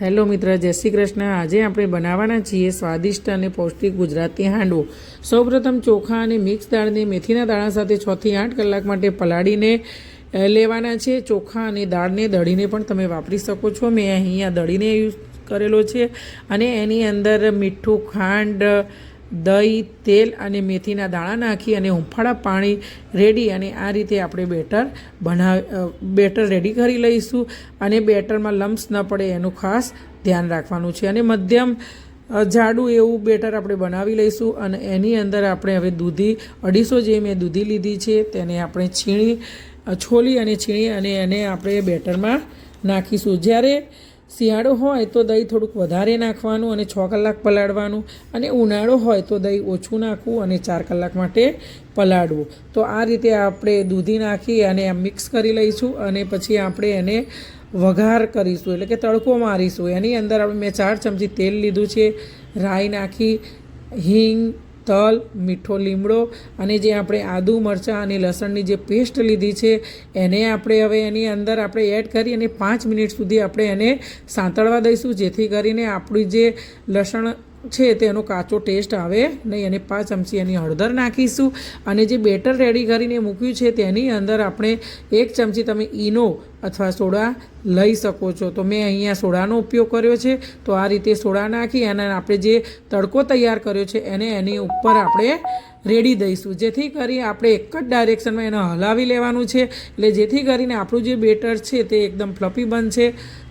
Hello મિત્ર, જય શ્રી કૃષ્ણ. આજે આપણે બનાવવાના છીએ સ્વાદિષ્ટ અને પૌષ્ટિક ગુજરાતી હાંડવો. સૌપ્રથમ ચોખા અને મિક્સ દાળને મેથીના દાણા સાથે છથી આઠ કલાક માટે પલાળીને લેવાના છે. ચોખા અને દાળને દળીને પણ તમે વાપરી શકો છો. મેં અહીંયા દળીને યુઝ કરેલો છે અને એની અંદર મીઠું ખાંડ દહીં, તેલ અને મેથીના દાણા નાખી અને હુંફાળા પાણી રેડી અને આ રીતે આપણે બેટર બનાવ બેટર રેડી કરી લઈશું અને બેટરમાં લમ્સ ન પડે એનું ખાસ ધ્યાન રાખવાનું છે. અને મધ્યમ જાડું એવું બેટર આપણે બનાવી લઈશું અને એની અંદર આપણે હવે દૂધી, અઢીસો જે મેં દૂધી લીધી છે તેને આપણે છીણી છોલી અને છીણી અને એને આપણે બેટરમાં નાખીશું. જ્યારે શિયાળો હોય તો દહીં થોડુંક વધારે નાખવાનું અને છ કલાક પલાળવાનું અને ઉનાળો હોય તો દહીં ઓછું નાખવું અને ચાર કલાક માટે પલાળવું. તો આ રીતે આપણે દૂધી નાખી અને મિક્સ કરી લઈશું અને પછી આપણે એને વઘાર કરીશું, એટલે કે તડકો મારીશું. એની અંદર આપણે મેં ચાર ચમચી તેલ લીધું છે, રાઈ નાખી, હિંગ તલ, મીઠો લીમડો અને જે આપણે આદુ મરચાં અને લસણની જે પેસ્ટ લીધી છે, એને આપણે હવે એની અંદર આપણે એડ કરી અને પાંચ મિનિટ સુધી આપણે એને સાંતળવા દઈશું, જેથી કરીને આપણી જે લસણ છે, તેનો કાચો ટેસ્ટ આવે નહીં, અને પાંચ ચમચી એની હળદર નાખીશું. અને જે બેટર રેડી કરીને મૂક્યું છે, તેની અંદર આપણે એક ચમચી તમે ઈનો અથવા સોડા લઈ શકો છો. તો મેં અહીંયા સોડાનો ઉપયોગ કર્યો છે, તો આ રીતે સોડા નાખી અને આપણે જે તડકો તૈયાર કર્યો છે, એને એની ઉપર આપણે રેડી દઈશું. જેથી કરી આપણે એક જ ડાયરેક્શનમાં એને હલાવી લેવાનું છે. એટલે જેથી કરીને આપણું જે બેટર છે તે એકદમ ફ્લફી બનશે.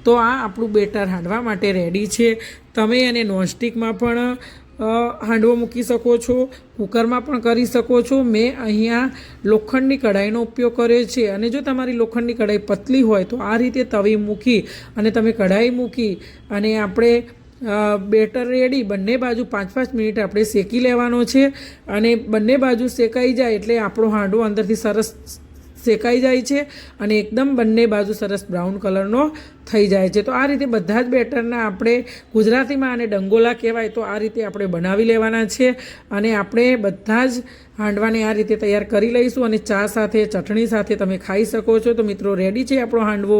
તો આ આપણું બેટર હાંડવા માટે રેડી છે. તમે એને નોનસ્ટિકમાં પણ હાંડવો મૂકી શકો છો. કુકરમાં પણ કરી શકો છો. મેં અહીંયા લોખંડની કઢાઈનો ઉપયોગ કર્યો છે. અને જો તમારી લોખંડની કઢાઈ પતલી હોય તો આ રીતે તવી મૂકી અને તમે કઢાઈ મૂકી અને આપણે બેટર રેડી. બંને બાજુ પાંચ પાંચ મિનિટ આપણે શેકી લેવાનો છે અને બંને બાજુ શેકાઈ જાય એટલે આપણો હાંડવો અંદરથી સરસ શેકાઈ જાય છે અને એકદમ બંને બાજુ સરસ બ્રાઉન કલરનો થઈ જાય છે. તો આ રીતે બધા જ બેટરના આપણે ગુજરાતીમાં આને ડંગોલા કહેવાય તો આ રીતે આપણે બનાવી લેવાના છે અને આપણે બધા જ હાંડવાને આ રીતે તૈયાર કરી લઈશું અને ચા સાથે, ચટણી સાથે તમે ખાઈ શકો છો. તો મિત્રો, રેડી છે આપણો હાંડવો?